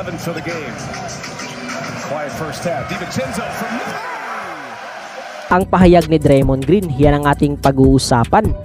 11 for the game. Quiet first half. DiVincenzo from Ang pahayag ni Draymond Green, yan ang ating pag-uusapan.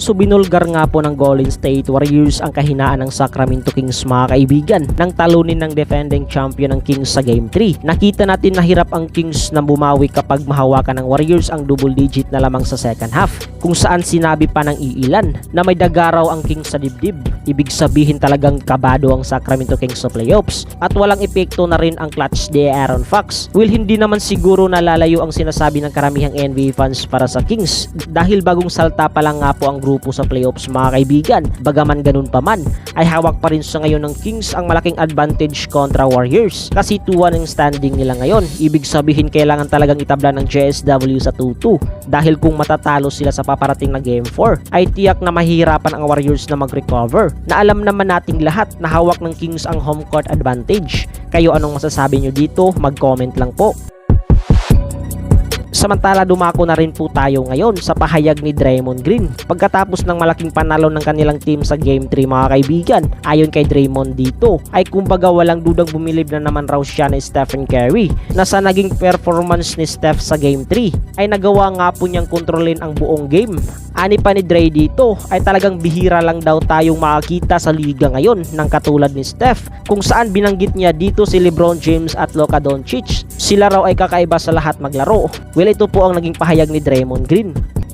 So binulgar nga po ng Golden State Warriors ang kahinaan ng Sacramento Kings mga kaibigan nang talunin ng defending champion ng Kings sa Game 3. Nakita natin na hirap ang Kings na bumawi kapag mahawakan ng Warriors ang double digit na lamang sa second half kung saan sinabi pa ng iilan na may dagaraw ang Kings sa dibdib. Ibig sabihin talagang kabado ang Sacramento Kings sa playoffs at walang epekto na rin ang clutch de Aaron Fox. Will hindi naman siguro nalalayo ang sinasabi ng karamihang NBA fans para sa Kings dahil bagong salta pa lang nga po ang grupo sa playoffs mga kaibigan. Bagaman ganun pa man ay hawak pa rin sa ngayon ng Kings ang malaking advantage kontra Warriors kasi 2-1 ang standing nila ngayon. Ibig sabihin kailangan talagang itabla ng JSW sa 2-2 dahil kung matatalo sila sa paparating na Game 4 ay tiyak na mahihirapan ang Warriors na mag-recover na alam naman nating lahat na hawak ng Kings ang home court advantage. Kayo anong masasabi nyo dito? Mag-comment lang po. Samantala dumako na rin po tayo ngayon sa pahayag ni Draymond Green. Pagkatapos ng malaking panalo ng kanilang team sa Game 3 mga kaibigan, ayon kay Draymond dito, ay kumbaga walang dudang bumilib na naman raw siya ni Stephen Curry na sa naging performance ni Steph sa Game 3 ay nagawa nga po niyang kontrolin ang buong game. Ani pa ni Dre dito ay talagang bihira lang daw tayong makakita sa liga ngayon ng katulad ni Steph kung saan binanggit niya dito si Lebron James at Luka Doncic. Sila raw ay kakaiba sa lahat maglaro. Well ito po ang naging pahayag ni Draymond Green.